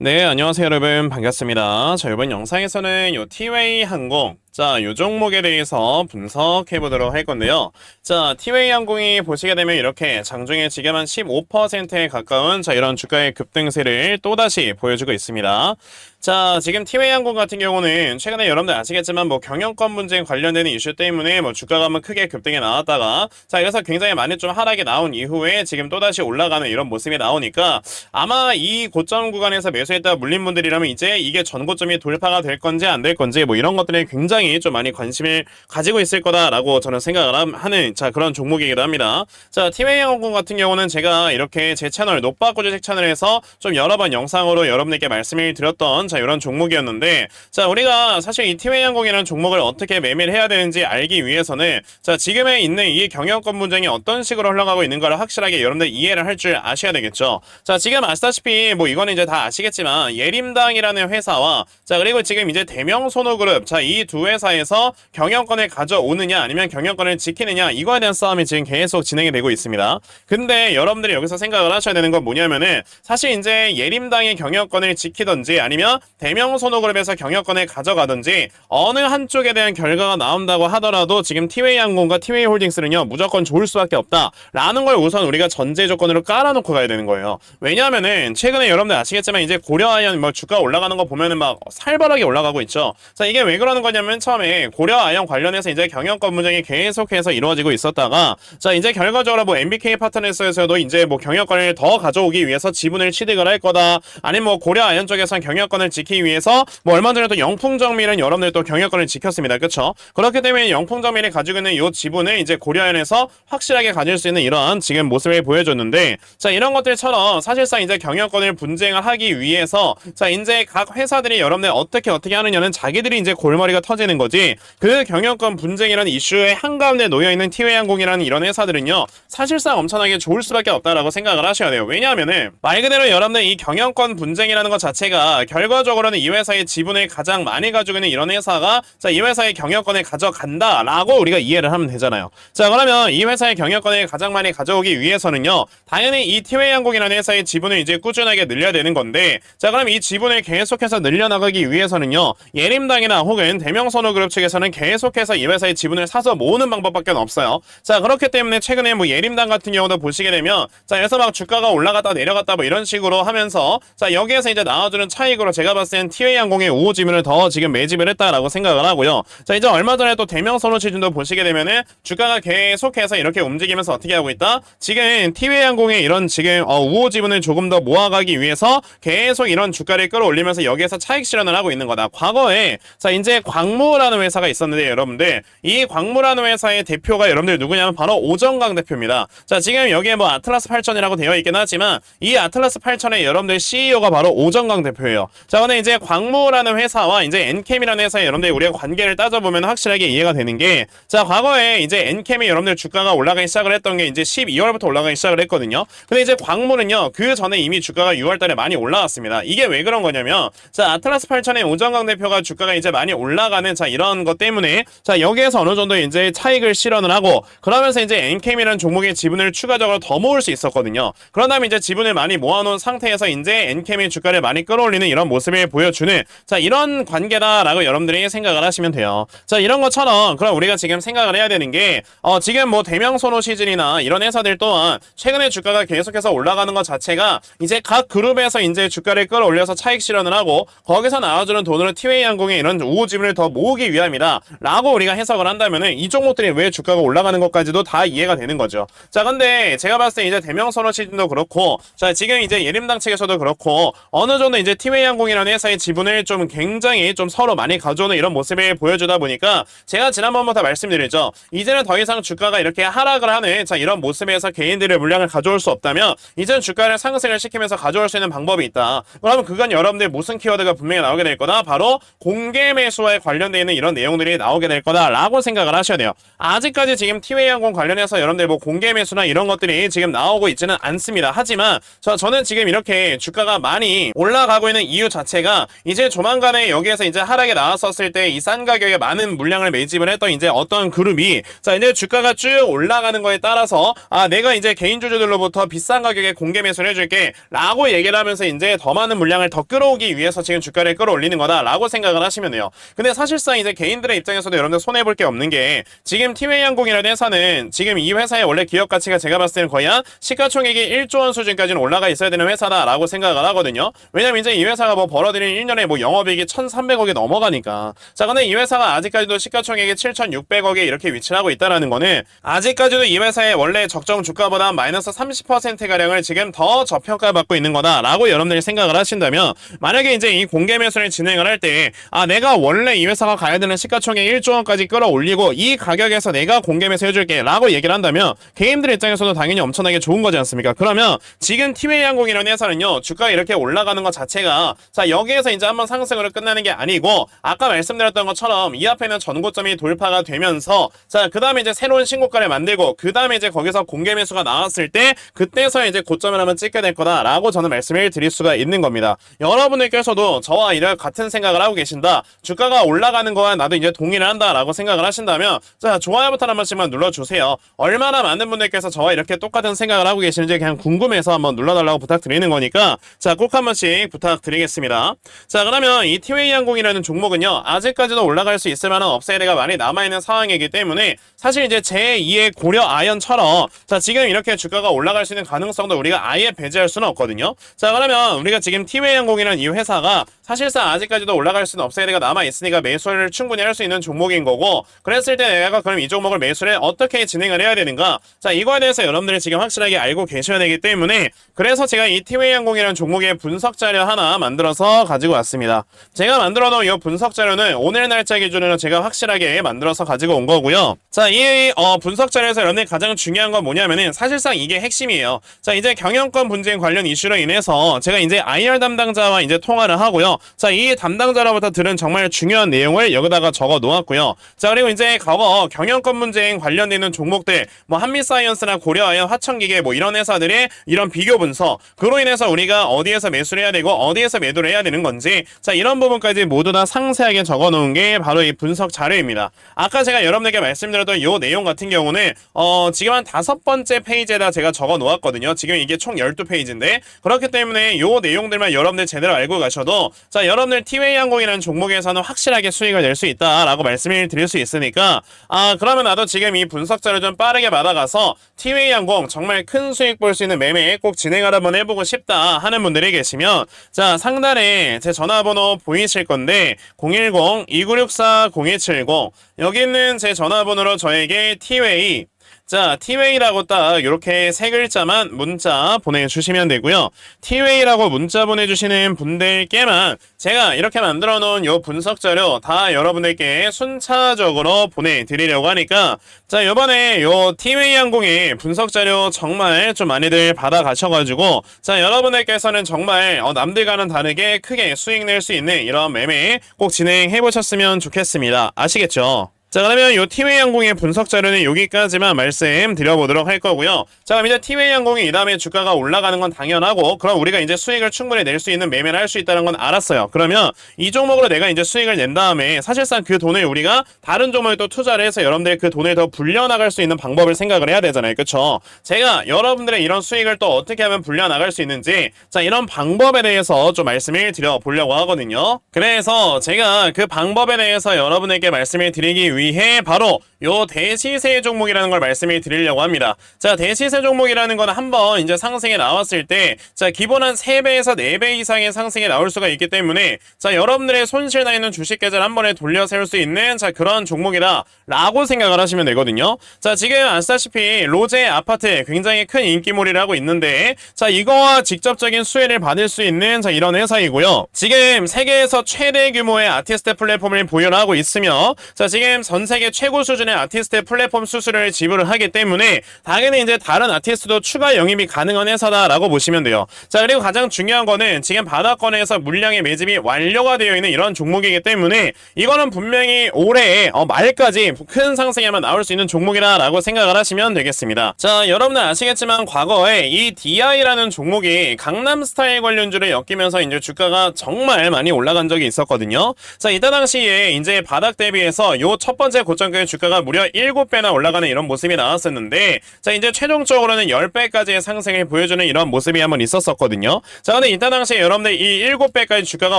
네, 안녕하세요, 여러분. 반갑습니다. 자, 이번 영상에서는 요 티웨이 항공, 자, 요 종목에 대해서 분석해 보도록 할 건데요. 자, 티웨이 항공이 보시게 되면 이렇게 장중에 지금 한 15%에 가까운 자, 이런 주가의 급등세를 또다시 보여주고 있습니다. 자, 지금 티웨이 항공 같은 경우는 최근에 여러분들 아시겠지만 뭐 경영권 문제 관련되는 이슈 때문에 뭐 주가가 한번 크게 급등해 나왔다가 자, 그래서 굉장히 많이 좀 하락이 나온 이후에 지금 또다시 올라가는 이런 모습이 나오니까 아마 이 고점 구간에서 매수했다 물린 분들이라면 이제 이게 전고점이 돌파가 될 건지 안 될 건지 뭐 이런 것들에 굉장히 좀 많이 관심을 가지고 있을 거다라고 저는 생각을 함- 하는 자, 그런 종목이기도 합니다. 자, 티웨이 항공 같은 경우는 제가 이렇게 제 채널 주식 채널에서 좀 여러 번 영상으로 여러분에게 말씀을 드렸던 자, 이런 종목이었는데 자, 우리가 사실 이 티웨이 항공이라는 종목을 어떻게 매매를 해야 되는지 알기 위해서는 자, 지금에 있는 이 경영권 분쟁이 어떤 식으로 흘러가고 있는가를 확실하게 여러분들 이해를 할 줄 아셔야 되겠죠. 자, 지금 아시다시피 뭐 이거는 이제 다 아시겠지만 예림당이라는 회사와 자, 그리고 지금 이제 대명 소노그룹 자, 이 두 회사에서 경영권을 가져오느냐 아니면 경영권을 지키느냐 이거에 대한 싸움이 지금 계속 진행이 되고 있습니다. 근데 여러분들이 여기서 생각을 하셔야 되는 건 뭐냐면은 사실 이제 예림당의 경영권을 지키든지 아니면 대명소노그룹에서 경영권을 가져가든지 어느 한쪽에 대한 결과가 나온다고 하더라도 지금 티웨이 항공과 티웨이 홀딩스는요 무조건 좋을 수밖에 없다라는 걸 우선 우리가 전제 조건으로 깔아놓고 가야 되는 거예요. 왜냐하면은 최근에 여러분들 아시겠지만 이제 고려아연 뭐 주가 올라가는 거 보면은 막 살벌하게 올라가고 있죠. 자 이게 왜 그러는 거냐면 처음에 고려 아연 관련해서 이제 경영권 분쟁이 계속해서 이루어지고 있었다가 자 이제 결과적으로 뭐 MBK 파트너스에서도 이제 뭐 경영권을 더 가져오기 위해서 지분을 취득을 할 거다. 아니면 뭐 고려 아연 쪽에선 경영권을 지키기 위해서 뭐 얼마 전에 또 영풍정밀은 여러분들 또 경영권을 지켰습니다. 그렇죠? 그렇기 때문에 영풍정밀이 가지고 있는 이 지분을 이제 고려 아연에서 확실하게 가질 수 있는 이런 지금 모습을 보여줬는데 자 이런 것들처럼 사실상 이제 경영권을 분쟁을 하기 위해서 자 이제 각 회사들이 여러분들 어떻게 어떻게 하느냐는 자기들이 이제 골머리가 터지는 거지. 그 경영권 분쟁이라는 이슈의 한가운데 놓여 있는 티웨이항공이라는 이런 회사들은요 사실상 엄청나게 좋을 수밖에 없다라고 생각을 하셔야 돼요. 왜냐하면은 말 그대로 여러분들 이 경영권 분쟁이라는 것 자체가 결과적으로는 이 회사의 지분을 가장 많이 가지고 있는 이런 회사가 자 이 회사의 경영권을 가져간다라고 우리가 이해를 하면 되잖아요. 자 그러면 이 회사의 경영권을 가장 많이 가져오기 위해서는요 당연히 이 티웨이항공이라는 회사의 지분을 이제 꾸준하게 늘려야 되는 건데 자 그럼 이 지분을 계속해서 늘려나가기 위해서는요 예림당이나 혹은 대명 선호그룹 측에서는 계속해서 이 회사의 지분을 사서 모으는 방법밖에 없어요. 자 그렇기 때문에 최근에 뭐 예림당 같은 경우도 보시게 되면 자 그래서 막 주가가 올라갔다 내려갔다 뭐 이런 식으로 하면서 자 여기에서 이제 나와주는 차익으로 제가 봤을 땐 티웨이항공의 우호 지분을 더 지금 매집을 했다라고 생각을 하고요. 자 이제 얼마 전에 또 대명 선호 시즌도 보시게 되면은 주가가 계속해서 이렇게 움직이면서 어떻게 하고 있다? 지금 티웨이항공의 이런 지금 어, 우호 지분을 조금 더 모아가기 위해서 계속 이런 주가를 끌어올리면서 여기에서 차익 실현을 하고 있는 거다. 과거에 자 이제 광 무라는 회사가 있었는데 여러분들 이 광무라는 회사의 대표가 여러분들 누구냐면 바로 오정강 대표입니다. 자 지금 여기에 뭐 아틀라스 8000이라고 되어 있긴 하지만 이 아틀라스 8000의 여러분들 CEO가 바로 오정강 대표예요. 자 근데 이제 광무라는 회사와 이제 엔캠이라는 회사의 여러분들 우리가 관계를 따져보면 확실하게 이해가 되는 게 자 과거에 이제 엔캠이 여러분들 주가가 올라가기 시작을 했던 게 이제 12월부터 올라가기 시작을 했거든요. 근데 이제 광무는요 그 전에 이미 주가가 6월달에 많이 올라왔습니다. 이게 왜 그런 거냐면 자 아틀라스 8000의 오정강 대표가 주가가 이제 많이 올라가는 자 이런 것 때문에 자 여기에서 어느 정도 이제 차익을 실현을 하고 그러면서 이제 엔캠이라는 종목의 지분을 추가적으로 더 모을 수 있었거든요. 그런 다음에 이제 지분을 많이 모아놓은 상태에서 이제 엔캠의 주가를 많이 끌어올리는 이런 모습을 보여주는 자 이런 관계다라고 여러분들이 생각을 하시면 돼요. 자 이런 것처럼 그럼 우리가 지금 생각을 해야 되는 게 어, 지금 뭐 대명소노 시즌이나 이런 회사들 또한 최근에 주가가 계속해서 올라가는 것 자체가 이제 각 그룹에서 이제 주가를 끌어올려서 차익 실현을 하고 거기서 나와주는 돈으로 티웨이 항공의 이런 우호 지분을 더 모으 기 위함이다 라고 우리가 해석을 한다면은 이 종목들이 왜 주가가 올라가는 것까지도 다 이해가 되는 거죠 자 근데 제가 봤을 때 이제 대명선호 시즌도 그렇고 자 지금 이제 예림당 측에서도 그렇고 어느 정도 이제 티웨이 항공이라는 회사의 지분을 좀 굉장히 좀 서로 많이 가져오는 이런 모습을 보여주다 보니까 제가 지난번부터 말씀드렸죠 이제는 더 이상 주가가 이렇게 하락을 하는 자 이런 모습에서 개인들의 물량을 가져올 수 없다면 이제는 주가를 상승을 시키면서 가져올 수 있는 방법이 있다. 그러면 그건 여러분들 무슨 키워드가 분명히 나오게 될 거다. 바로 공개 매수와의 관련 관련되어 있는 이런 내용들이 나오게 될 거다라고 생각을 하셔야 돼요. 아직까지 지금 티웨이 항공 관련해서 여러분들 뭐 공개 매수나 이런 것들이 지금 나오고 있지는 않습니다. 하지만 저, 저는 지금 이렇게 주가가 많이 올라가고 있는 이유 자체가 이제 조만간에 여기에서 이제 하락에 나왔었을 때 이 싼 가격에 많은 물량을 매집을 했던 이제 어떤 그룹이 자 이제 주가가 쭉 올라가는 거에 따라서 아 내가 이제 개인 주주들로부터 비싼 가격에 공개 매수를 해줄게 라고 얘기를 하면서 이제 더 많은 물량을 더 끌어오기 위해서 지금 주가를 끌어올리는 거다라고 생각을 하시면 돼요. 근데 사실 상 이제 개인들의 입장에서도 여러분들 손해볼 게 없는 게 지금 티웨이 항공이라는 회사는 지금 이 회사의 원래 기업 가치가 제가 봤을 때는 거의 한 시가총액이 1조 원 수준까지는 올라가 있어야 되는 회사다라고 생각을 하거든요. 왜냐면 이제 이 회사가 뭐 벌어들이는 1년에 뭐 영업이익이 1,300억이 넘어가니까. 자, 근데 이 회사가 아직까지도 시가총액이 7,600억에 이렇게 위치를 하고 있다라는 거는 아직까지도 이 회사의 원래 적정 주가보다 마이너스 30%가량을 지금 더 저평가받고 있는 거다라고 여러분들이 생각을 하신다면 만약에 이제 이 공개 매수를 진행을 할 때 아, 내가 원래 이 회사가 가야 되는 시가총액 1조 원까지 끌어올리고 이 가격에서 내가 공개 매수 해줄게 라고 얘기를 한다면 개인들 입장에서도 당연히 엄청나게 좋은 거지 않습니까? 그러면 지금 티웨이 항공이라는 회사는요 주가가 이렇게 올라가는 것 자체가 자 여기에서 이제 한번 상승으로 끝나는 게 아니고 아까 말씀드렸던 것처럼 이 앞에는 전고점이 돌파가 되면서 자 그 다음에 이제 새로운 신고가를 만들고 그 다음에 이제 거기서 공개 매수가 나왔을 때 그때서 이제 고점을 한번 찍게 될 거다라고 저는 말씀을 드릴 수가 있는 겁니다. 여러분들께서도 저와 이런 같은 생각을 하고 계신다. 주가가 올라가는 거와 나도 이제 동의를 한다라고 생각을 하신다면 자 좋아요 버튼 한 번씩만 눌러주세요. 얼마나 많은 분들께서 저와 이렇게 똑같은 생각을 하고 계시는지 그냥 궁금해서 한번 눌러달라고 부탁드리는 거니까 자 꼭 한 번씩 부탁드리겠습니다. 자 그러면 이 티웨이 항공이라는 종목은요 아직까지도 올라갈 수 있을 만한 업사이드가 많이 남아있는 상황이기 때문에 사실 이제 제2의 고려 아연처럼 자 지금 이렇게 주가가 올라갈 수 있는 가능성도 우리가 아예 배제할 수는 없거든요. 자 그러면 우리가 지금 티웨이 항공이라는 이 회사가 사실상 아직까지도 올라갈 수 있는 업사이드가 남아 있으니까 매수를 충분히 할 수 있는 종목인 거고 그랬을 때 내가 그럼 이 종목을 매수를 어떻게 진행을 해야 되는가 자 이거에 대해서 여러분들이 지금 확실하게 알고 계셔야 되기 때문에 그래서 제가 이 티웨이 항공이라는 종목의 분석 자료 하나 만들어서 가지고 왔습니다. 제가 만들어 놓은 이 분석 자료는 오늘 날짜 기준으로 제가 확실하게 만들어서 가지고 온 거고요. 자, 이 어, 분석 자료에서 여러분들 가장 중요한 건 뭐냐면은 사실상 이게 핵심이에요. 자, 이제 경영권 분쟁 관련 이슈로 인해서 제가 이제 IR 담당자와 이제 통화를 하고요. 자, 이 담당자로부터 들은 정말 중요한 내용을 여기다가 적어 놓았고요. 자, 그리고 이제 과거 경영권 분쟁 관련되는 종목들, 뭐 한미사이언스나 고려아연, 화천기계 뭐 이런 회사들의 이런 비교 분석, 그로 인해서 우리가 어디에서 매수를 해야 되고 어디에서 매도를 해야 되는 건지, 자, 이런 부분까지 모두 다 상세하게 적어 놓은 게 바로 이 분석 자료입니다. 아까 제가 여러분에게 말씀드렸던 이 내용 같은 경우는 어, 지금 한 다섯 번째 페이지에다 제가 적어 놓았거든요. 지금 이게 총 12페이지인데 그렇기 때문에 이 내용들만 여러분들 제대로 알고 가셔도 자, 여러분들 티웨이 항공이라는 종목에서는 확실하게 수익을 낼 수 있다라고 말씀을 드릴 수 있으니까 아, 그러면 나도 지금 이 분석 자료 좀 빠르게 받아가서 티웨이 항공 정말 큰 수익 볼 수 있는 매매 꼭 진행을 한번 해보고 싶다 하는 분들이 계시면 자, 상단에 제 전화번호 보이실 건데 010-2964-0170 여기 있는 제 전화번호로 저에게 티웨이 자, 티웨이라고 딱 이렇게 세 글자만 문자 보내주시면 되고요. 티웨이라고 문자 보내주시는 분들께만 제가 이렇게 만들어 놓은 요 분석 자료 다 여러분들께 순차적으로 보내드리려고 하니까 자, 요번에 요 티웨이 항공의 분석 자료 정말 좀 많이들 받아가셔가지고 자, 여러분들께서는 정말 어, 남들과는 다르게 크게 수익 낼 수 있는 이런 매매 꼭 진행해 보셨으면 좋겠습니다. 아시겠죠? 자 그러면 요 티웨이 항공의 분석 자료는 여기까지만 말씀드려보도록 할 거고요. 자 그럼 이제 티웨이 항공이 이 다음에 주가가 올라가는 건 당연하고 그럼 우리가 이제 수익을 충분히 낼 수 있는 매매를 할 수 있다는 건 알았어요. 그러면 이 종목으로 내가 이제 수익을 낸 다음에 사실상 그 돈을 우리가 다른 종목에 또 투자를 해서 여러분들 그 돈을 더 불려나갈 수 있는 방법을 생각을 해야 되잖아요. 그쵸? 제가 여러분들의 이런 수익을 또 어떻게 하면 불려나갈 수 있는지 자 이런 방법에 대해서 좀 말씀을 드려보려고 하거든요. 그래서 제가 그 방법에 대해서 여러분에게 말씀을 드리기 위해 바로 요 대시세 종목이라는 걸 말씀을 드리려고 합니다. 자, 대시세 종목이라는 건 한번 이제 상승에 나왔을 때, 자, 기본 한 3배에서 4배 이상의 상승에 나올 수가 있기 때문에, 자, 여러분들의 손실 나 있는 주식 계좌를 한 번에 돌려 세울 수 있는, 자, 그런 종목이다. 라고 생각을 하시면 되거든요. 자, 지금 아시다시피 로제 아파트 굉장히 큰 인기몰이를 하고 있는데, 자, 이거와 직접적인 수혜를 받을 수 있는, 자, 이런 회사이고요. 지금 세계에서 최대 규모의 아티스트 플랫폼을 보유하고 있으며, 자, 지금 전 세계 최고 수준의 아티스트 플랫폼 수수료를 지불을 하기 때문에 당연히 이제 다른 아티스트도 추가 영입이 가능한 회사다라고 보시면 돼요. 자 그리고 가장 중요한 거는 지금 바닥권에서 물량의 매집이 완료가 되어 있는 이런 종목이기 때문에 이거는 분명히 올해 어, 말까지 큰 상승에만 나올 수 있는 종목이라고 생각을 하시면 되겠습니다. 자 여러분들 아시겠지만 과거에 이 DI라는 종목이 강남 스타일 관련주를 엮이면서 이제 주가가 정말 많이 올라간 적이 있었거든요. 자 이때 당시에 이제 바닥 대비해서 요첫 번째 고점까지 주가가 무려 7배나 올라가는 이런 모습이 나왔었는데 자 이제 최종적으로는 10배까지의 상승을 보여주는 이런 모습이 한번 있었었거든요. 자 근데 이때 당시에 여러분들 이 7배까지 주가가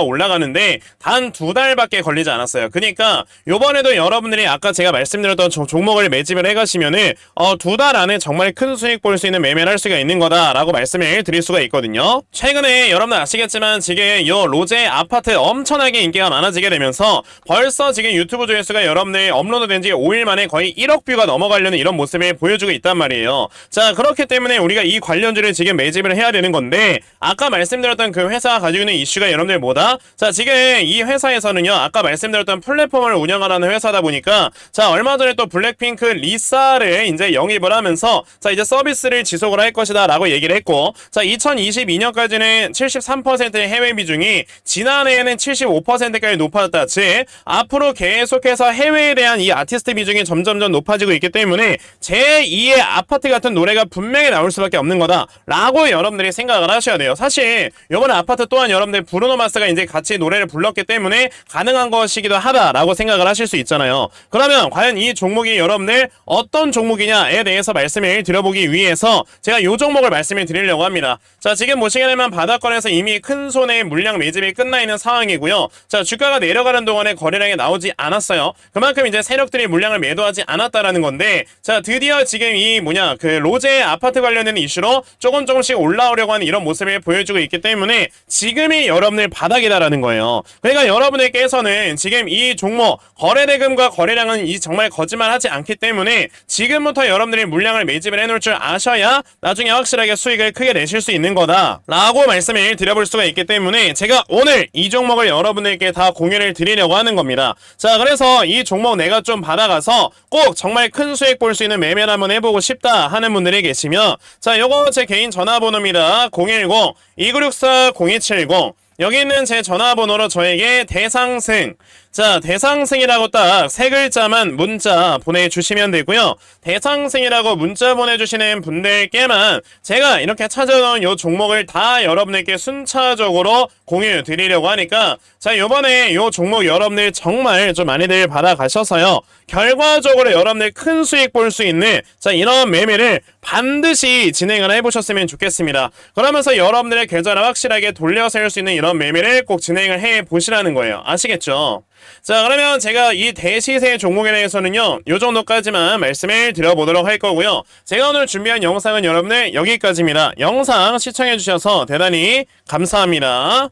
올라가는데 단 두 달밖에 걸리지 않았어요. 그러니까 요번에도 여러분들이 아까 제가 말씀드렸던 조- 종목을 매집을 해가시면은 어, 두 달 안에 정말 큰 수익 볼 수 있는 매매를 할 수가 있는 거다라고 말씀을 드릴 수가 있거든요. 최근에 여러분들 아시겠지만 지금 요 로제 아파트 엄청나게 인기가 많아지게 되면서 벌써 지금 유튜브 조회수가 여러분들 업로드 된 지 5일 만에 거의 1억 뷰가 넘어가려는 이런 모습을 보여주고 있단 말이에요. 자 그렇기 때문에 우리가 이 관련주를 지금 매집을 해야 되는 건데 아까 말씀드렸던 그 회사가 가지고 있는 이슈가 여러분들 뭐다? 자 지금 이 회사에서는요 아까 말씀드렸던 플랫폼을 운영하라는 회사다 보니까 자 얼마 전에 또 블랙핑크 리사를 이제 영입을 하면서 자 이제 서비스를 지속을 할 것이다 라고 얘기를 했고 자 2022년까지는 73%의 해외 비중이 지난해에는 75%까지 높아졌다 즉 앞으로 계속해서 해외에 대한 이 아티스트 비중이 점점점 높아지고 있기 때문에 제2의 아파트 같은 노래가 분명히 나올 수밖에 없는 거다 라고 여러분들이 생각을 하셔야 돼요. 사실 이번 아파트 또한 여러분들 브루노 마스가 이제 같이 노래를 불렀기 때문에 가능한 것이기도 하다라고 생각을 하실 수 있잖아요. 그러면 과연 이 종목이 여러분들 어떤 종목이냐에 대해서 말씀을 드려보기 위해서 제가 이 종목을 말씀을 드리려고 합니다. 자 지금 보시게 되면 바닥권에서 이미 큰 손의 물량 매집이 끝나 있는 상황이고요. 자 주가가 내려가는 동안에 거래량이 나오지 않았어요. 그만큼 이제 세력들이 물량을 매도하지 않았다라는 건데 자 드디어 지금 이 뭐냐 그 로제 아파트 관련된 이슈로 조금 조금씩 올라오려고 하는 이런 모습을 보여주고 있기 때문에 지금이 여러분들 바닥이다라는 거예요 그러니까 여러분들께서는 지금 이 종목 거래 대금과 거래량은 이 정말 거짓말하지 않기 때문에 지금부터 여러분들이 물량을 매집을 해놓을 줄 아셔야 나중에 확실하게 수익을 크게 내실 수 있는 거다라고 말씀을 드려볼 수가 있기 때문에 제가 오늘 이 종목을 여러분들께 다 공유를 드리려고 하는 겁니다. 자 그래서 이 종목 내가 좀 받아가서 꼭 정말 큰 수익 볼 수 있는 매매를 한번 해보고 싶다 하는 분들이 계시면 자 요거 제 개인 전화번호입니다. 010 2964 0270 여기 있는 제 전화번호로 저에게 대상승 자 대상승이라고 딱 세 글자만 문자 보내주시면 되고요. 대상승이라고 문자 보내주시는 분들께만 제가 이렇게 찾아놓은 요 종목을 다 여러분들께 순차적으로 공유 드리려고 하니까 자 요번에 요 종목 여러분들 정말 좀 많이들 받아가셔서요. 결과적으로 여러분들 큰 수익 볼 수 있는 자 이런 매매를 반드시 진행을 해보셨으면 좋겠습니다. 그러면서 여러분들의 계좌를 확실하게 돌려 세울 수 있는 이런 매매를 꼭 진행을 해 보시라는 거예요. 아시겠죠? 자 그러면 제가 이 대시세 종목에 대해서는요 요 정도까지만 말씀을 드려보도록 할 거고요. 제가 오늘 준비한 영상은 여러분들 여기까지입니다. 영상 시청해 주셔서 대단히 감사합니다